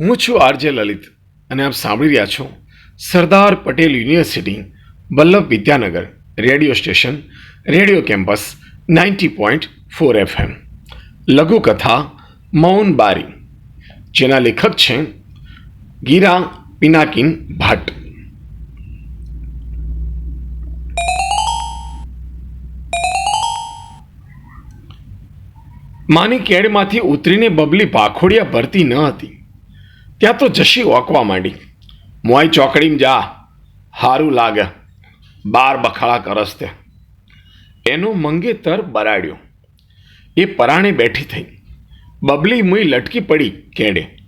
હું છું આરજે લલિત અને આપ સાંભળી રહ્યા છો Sardar Patel university, Vallabh Vidyanagar, radio station, radio campus ninety point four FM. લઘુકથા મૌન બારી, જેના લેખક છે ગીરા પિનાકિન ભટ્ટ. માની કેડમાંથી ઉતરીને બબલી ભાખોડિયા ભરતી ન હતી. ત્યાં તો જશી ઓકવા માંડી. મોય ચોકડીમાં જા, હારું લાગે. બાર બખાડા કરસ તે. એનો મંગેતર બરાડ્યો. એ પરાણે બેઠી થઈ. બબલી મુઈ લટકી પડી કેડે.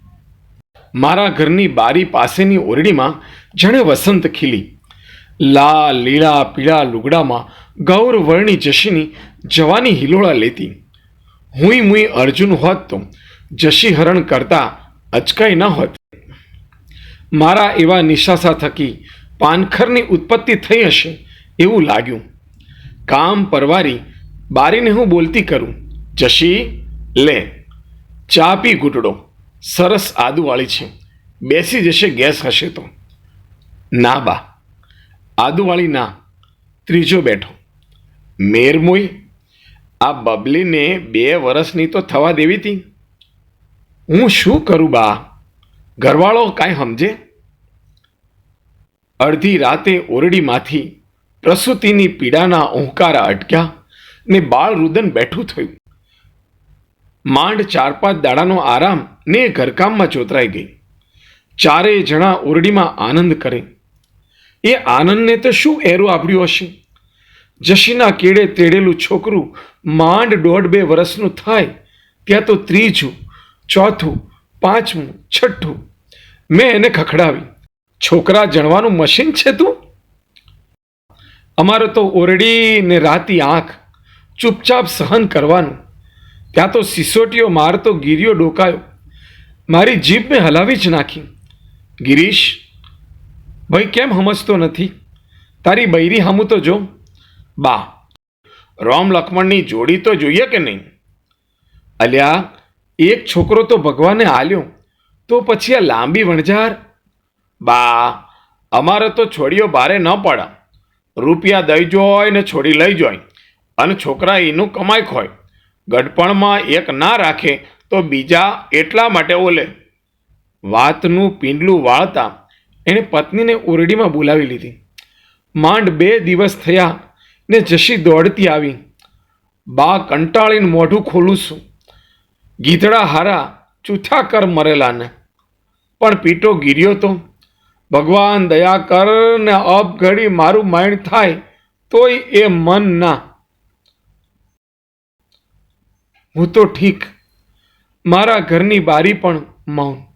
મારા ઘરની બારી પાસેની ઓરડીમાં જણે વસંત ખીલી. લાલ, લીલા, પીળા લુગડામાં ગૌરવર્ણી જશીની જવાની હિલોળા લેતી. હુંય મુઈ અર્જુન હોત તો જશી હરણ કરતા અચકાઈ ન હોત. મારા એવા નિશાસા થકી પાનખરની ઉત્પત્તિ થઈ હશે એવું લાગ્યું. કામ પરવારી બારીને હું બોલતી કરું. જશી, લે. ચા પી ઘૂંટડો. સરસ આદુવાળી છે. બેસી જશે ગેસ હશે તો. ના બા. આદુવાળી ના. ત્રીજો બેઠો. મેરમોઈ. આ બબલીને બે વર્ષની તો થવા દેવી હતી હું શું કરું બા? ઘરવાળો કાંઈ સમજે? અડધી રાતે ઓરડીમાંથી પ્રસૂતિની પીડાના ઓંકારા અટક્યા ને બાળ રુદન બેઠું થયું. માંડ ચાર પાંચ દાડાનો આરામ ને ઘરકામમાં ચોતરાઈ ગઈ. ચારેય જણા ઓરડીમાં આનંદ કરે. એ આનંદને તો શું એરું આપડ્યું હશે? જશીના કેડે તેડેલું છોકરું માંડ દોઢ બે વર્ષનું થાય, ત્યાં તો ત્રીજું ચોથું, પાંચમું, છઠ્ઠું. મેં એને ખખડાવી. છોકરા જણવાનું મશીન છે તું? અમારે તો ઓરડી ને રાતી આંખ ચૂપચાપ સહન કરવાનું. ત્યાં તો સિસોટીઓ મારતો ગીરીઓ ડોકાયો. મારી જીભ મેં હલાવી જ નાખી. ગિરીશ, ભાઈ કેમ સમજતો નથી? તારી બૈરી હામું તો જો. બા, રોમ લક્ષ્મણની જોડી તો જોઈએ કે નહીં? અલ્યા એક છોકરો તો ભગવાને હાલ્યો તો પછી આ લાંબી વણઝાર, બા, અમારે તો છોડીઓ બારે ન પડે. રૂપિયા દઈ જોય ને છોડી લઈ જોય અને છોકરા એનું કમાઈ ખોય. ગડપણમાં એક ના રાખે તો બીજા એટલા માટે ઓલે. વાતનું પીંડલું વાળતા એણે પત્નીને ઓરડીમાં બોલાવી લીધી. માંડ બે દિવસ થયા ને જશી દોડતી આવી. બા, કંટાળીને મોઢું ખોલું છું. ગીધડા હારા ચૂથા કર મરેલાને. પણ પીટો ગીર્યો તો? ભગવાન દયા કર ને અપઘડી મારું માઇન્ડ થાય, તોય એ મન ના. હું તો ઠીક. મારા ઘરની બારી પણ મૌન.